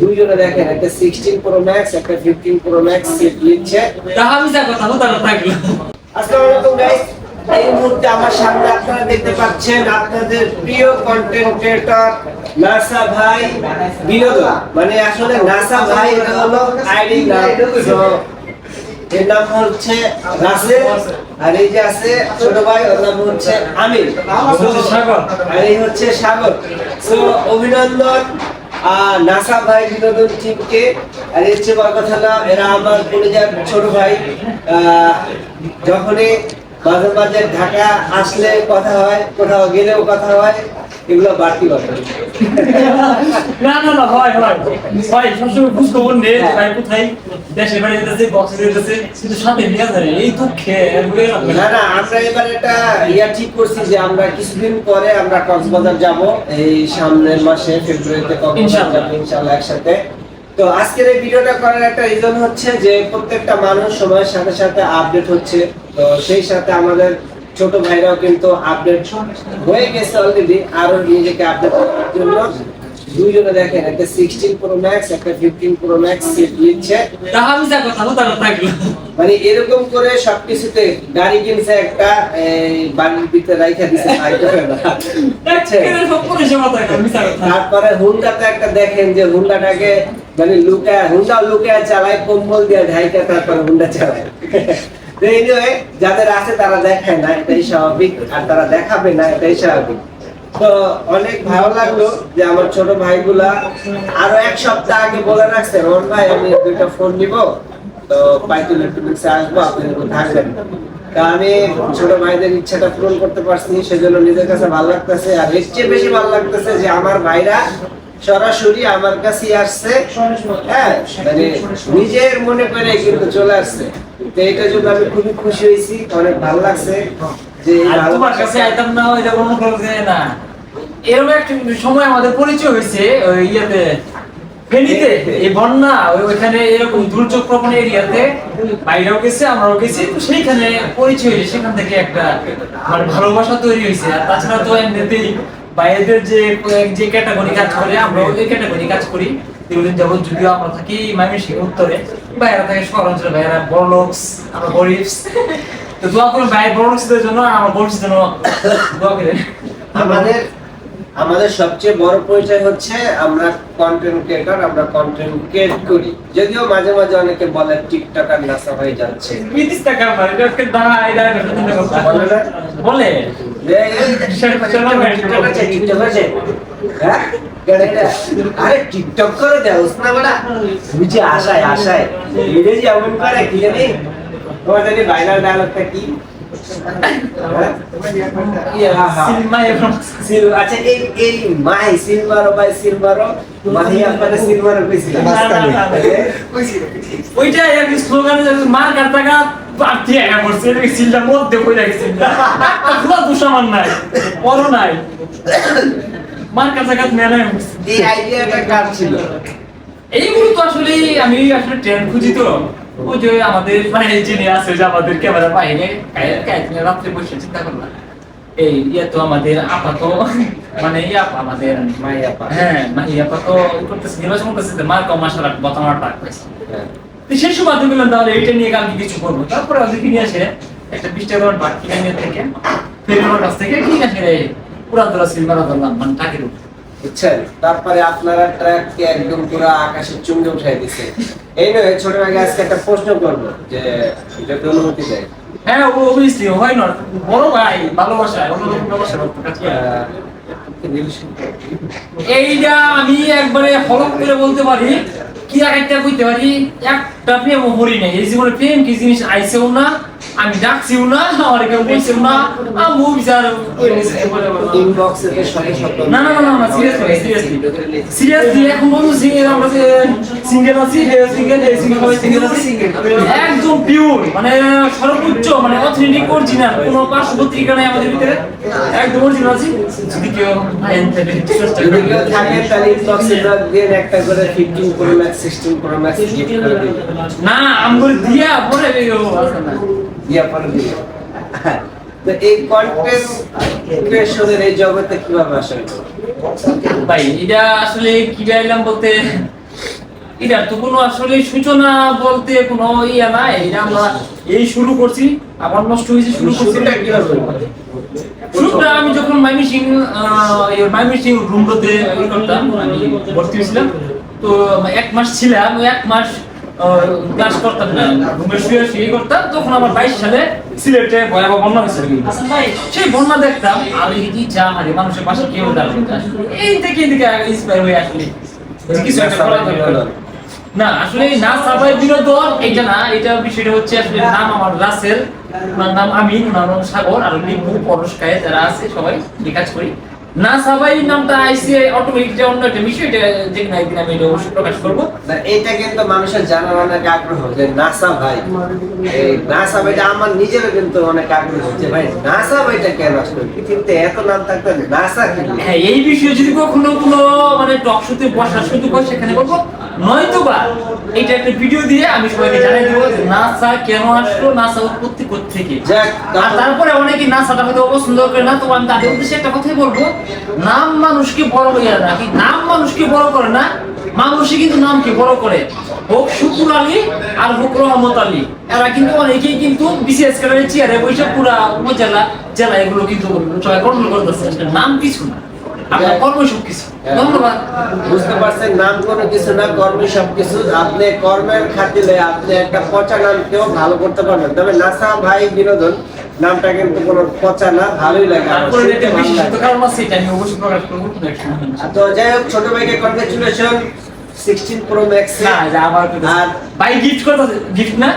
দুইজনে দেখেন একটা সিক্সটিন প্রো ম্যাক্স একটা ফিফটিন প্রো ম্যাক্স সেট নিচ্ছে। যা কথা হতো না থাকল। আসসালামু আলাইকুম গাইস এই মুহূর্তে আমার সামনে আপনারা দেখতে পাচ্ছেন আপনাদের প্রিয় কন্টেন্ট ক্রিয়েটর নাসা ভাই বিনোদন। মানে আসলে নাসা ভাই এটা হলো আইডি নাম এর নাম হচ্ছে রাসেল আর এই যে আছে ছোট ভাই ওর নাম হচ্ছে আমির। সাগর। আর এই হচ্ছে সাগর। সো অভিনন্দন। নাসা ভাই বিনোদন টিমকে এর চেয়ে বড় কথা না, এরা আমার কলেজের ছোট ভাই যখনই মাঝে মাঝে ঢাকা আসলে কথা হয় কোথাও গেলেও কথা হয় এগুলো বাড়তি কথা। না না না হয় হয়। হয় সবসময় খোঁজ খবর নে ভাই কোথায়? দেশে বাড়ি যেতেছে বক্সে যেতেছে কিন্তু সাথে নিয়ে ধরে এই দুঃখে এগুলো না না না আমরা এবার একটা ইয়া ঠিক করছি যে আমরা কিছুদিন পরে আমরা কক্সবাজার যাব। এই সামনের মাসে ফেব্রুয়ারিতে কক্সবাজার ইনশাআল্লাহ। যাব ইনশাআল্লাহ একসাথে। তো আজকের এই ভিডিওটা করার একটা রিজন হচ্ছে যে প্রত্যেকটা মানুষ সময়ের সাথে সাথে আপডেট হচ্ছে। তো সেই সাথে আমাদের ছোট ভাইরাও কিন্তু আপডেট হয়ে গেছে অলরেডি আরও নিজেকে আপডেট করার জন্য। দুইজনে দেখেন একটা সিক্সটিন প্রো ম্যাক্স একটা ফিফটিন প্রো ম্যাক্স সেট নিচ্ছে। তাহা যা কথা হতো না থাকল। মানে এরকম করে সবকিছুতে গাড়ি কিনছে একটা এই বাড়ির ভিতরে রাইখা দিছে কথা। তারপরে হুন্ডাতে একটা দেখেন যে হুন্ডাটাকে মানে লুকা হুন্ডা লুকা চালায় কম্বল দিয়ে ঢাইকা তারপর হুন্ডা চালায়। যাদের আছে তারা দেখায় না এটাই স্বাভাবিক আর তারা দেখাবে না এটাই স্বাভাবিক। তো অনেক ভালো লাগল যে আমার ছোট ভাইগুলা আরও এক সপ্তাহ আগে বলে রাখছে রোহন ভাই আমি দুইটা ফোন নিব তো ইলেকট্রনিক্সে আসব আপনি থাকবেন। তা আমি ছোট ভাইদের ইচ্ছাটা পূরণ করতে পারছি সেজন্য নিজের কাছে ভালো লাগতেছে। আর এর চেয়ে বেশি ভালো লাগতেছে যে আমার ভাইরা সরাসরি আমার কাছে আসছে। হ্যাঁ মানে নিজের মনে করে কিন্তু চলে আসছে। তো এটার জন্য আমি খুবই খুশি হয়েছি অনেক ভালো লাগছে যে আর তোমার কাছে আইতাম না ওই যেমন করছে না। এরকম একটা সময় আমাদের পরিচয় হয়েছে ইয়েতে, ফেনীতে, এই বন্যা ওইখানে এরকম দুর্যোগ প্রবণ এরিয়াতে বাইরেও গেছে, আমরাও গেছি সেইখানে পরিচয় হয়েছে, সেখান থেকে একটা মানে ভালোবাসা তৈরি হয়েছে। আর তাছাড়া তো এমনিতেই বাইরেদের যে যে ক্যাটাগরি কাজ করে আমরা ওই ক্যাটাগরি কাজ করি। দীর্ঘদিন যাবত যদিও আমরা থাকি ময়মনসিংহ উত্তরে, বাইরে থাকে শহর অঞ্চলে বাইরে বড় লোকস আমরা গরিবস। তো দোয়া করুন ভাই বড় লোকসদের জন্য আমার গরিবসদের জন্য দোয়া করেন। আমাদের আমাদের সবচেয়ে বড় পরিচয় হচ্ছে আমরা কন্টেন্ট ক্রিয়েটর আমরা কন্টেন্ট ক্রিয়েট করি। যদিও মাঝে মাঝে অনেকে বলে টিকটক আর নাসা হয়ে যাচ্ছে। বলে। হ্যাঁ? আরে টিকটক করে দেওস না বেটা। বুঝে আশায় আশায়। এটা যে এমন করে কি জানি? তোমার জানি ভাইরাল ডায়লগটা কি? আচ্ছা এই এই মাই সিলভারো বাই সিলভারো মাহি আপনাদের সিলভারো কইছিলাম না, না, না, না। ওইটা এক স্লোগান মার একা করছে এই সিলটা মধ্যে কই রাখছে পুরো দুশমান নাই বড় নাই। মার কার মেলা এই আইডিয়াটা কার ছিল? এইগুলো তো আসলে আমি আসলে ট্রেন খুঁজি তো। ওই যে আমাদের মানে যিনি আছে যে আমাদের ক্যামেরা বাইরে রাত্রে বসে চিন্তা করলাম। এই ইয়ে তো আমাদের আপাত মানে ইয়ে আপা আমাদের মাই আপা। হ্যাঁ মানে আপা তো করতেছে নির্বাচন করতেছে মার কম মাসার বর্তমান টাকা পাইছে। হ্যাঁ। তো সেই সময় তুমি বললাম তাহলে এইটা নিয়ে কালকে কিছু করব। তারপরে ওদের কিনে আসে একটা বিশ টাকা বাট কিনে নিয়ে থেকে ফেরিওর কাছ থেকে কিনে আসে রে পুরা তোরা সিলভার ধরলাম মানে টাকের উপর। বুঝছেন? তারপরে আপনারা ট্র্যাককে একদম পুরো আকাশের চুঙ্গে উঠাই দিছে। এই নয় ছোট ভাগে আজকে একটা প্রশ্ন করব যে যদি অনুমতি দেয়? হ্যাঁ অবভিয়াসলি হয় না। বড় ভাই ভালোবাসা অন্যরকম এইটা আমি একবারে হলক করে বলতে পারি কি আর একটা কইতে পারি একটা প্রেম হরি নাই। এই জীবনে প্রেম কি জিনিস আইছেও না আমি ডাকছিও না আমার কেউ বলছেও না আমি বিচার। ইনবক্সে না না না না না সিরিয়াসলি সিরিয়াসলি সিরিয়াসলি এখন বন্ধু সিঙ্গেল আমরা সিঙ্গেল আছি হে সিঙ্গেল সিঙ্গেল সিঙ্গেল একদম পিওর মানে সর্বোচ্চ মানে অথেন্টিক অরিজিনাল কোনো পার্শ্বপত্রিকা নাই আমাদের ভিতরে। একদম অরিজিনাল আছি। যদি কেউ থেকে তাহলে ইনবক্সে দিয়ে একটা করে 15 pro max 16 pro max gift করে দিন না আমগর দিয়া পরে না দিয়া। তো এই কন্টেন্ট ক্রিয়েশনের এই জগতে কীভাবে আসা হলো? ভাই এটা আসলে কি গাইলাম বলতে এটার তো কোনো আসলে সূচনা বলতে কোনো ইয়া নাই। এটা আমরা এই শুরু করছি আবার নষ্ট হয়েছে শুরু করছি। শুরুটা কীভাবে? শুরুটা আমি যখন মাইমিসিং মাইমিসিং রুমটাতে ই করতাম আমি ভর্তি হয়েছিলাম। তো এক মাস ছিলাম এক মাস ক্লাস করতাম না। শুয়ে শুয়ে করতাম তখন আমার বাইশ সালে সিলেটে ভয়াবহ বন্যা হয়েছিল সেই বন্যা দেখতাম আর এই যে যা হারে মানুষের পাশে কেউ। এই থেকে এদিকে ইন্সপায়ার হয়ে আসলে। কিছু একটা করা না আসলে না সাবাই বিনোদন এটা না এটা বিষয়টা হচ্ছে আসলে নাম আমার রাসেল। ওনার নাম আমিন ওনার নাম সাগর আর লিপু যারা আছে সবাই কাজ করি। না সবাই নামটা আইসি অটোমেটিক যে অন্য একটা বিষয় এটা যে না একদিন আমি এটা অবশ্যই প্রকাশ করব। এটা কিন্তু মানুষের জানার অনেক আগ্রহ যে নাসা ভাই এই নাসা ভাইটা আমার নিজেরও কিন্তু অনেক আগ্রহ হচ্ছে ভাই নাসা ভাইটা কেন আসলো? পৃথিবীতে এত নাম থাকতে নাসা হ্যাঁ এই বিষয়ে যদি কখনো কোনো মানে টক শুতে বসা সুযোগ হয় সেখানে বলব। নয়তো বা এটা একটা ভিডিও দিয়ে আমি সবাইকে জানাই দেবো যে নাসা কেন আসলো নাসা উৎপত্তি থেকে যাক, আর তারপরে অনেকে নাসাটা হয়তো অপছন্দ করে না তো আমি তাদের উদ্দেশ্যে একটা কথাই বলব নাম মানুষকে বড় না নাম মানুষকে বড় করে না মানুষই কিন্তু নামকে বড় করে। হোক শুকুর আলী আর হোক রহমত আলী। এরা কিন্তু অনেকেই কিন্তু বিশেষ করে চেয়ারে বসে পুরা উপজেলা জেলা এগুলো কিন্তু সবাই কন্ট্রোল করতেছে। নাম কিছু না। আপনার কর্ম সব কিছু। ধন্যবাদ। বুঝতে পারছেন নাম কোনো কিছু না কর্ম সবকিছু আপনি কর্মের খাতিরে আপনি একটা পচা নামকেও ভালো করতে পারবেন। তবে নাসা ভাই বিনোদন নামটা কিন্তু কোনো পচা না ভালোই লাগে। তো যাই হোক ছোট ভাইকে কনগ্রেচুলেশন সিক্সটিন প্রো ম্যাক্স আর ভাই গিফট করতে গিফট না?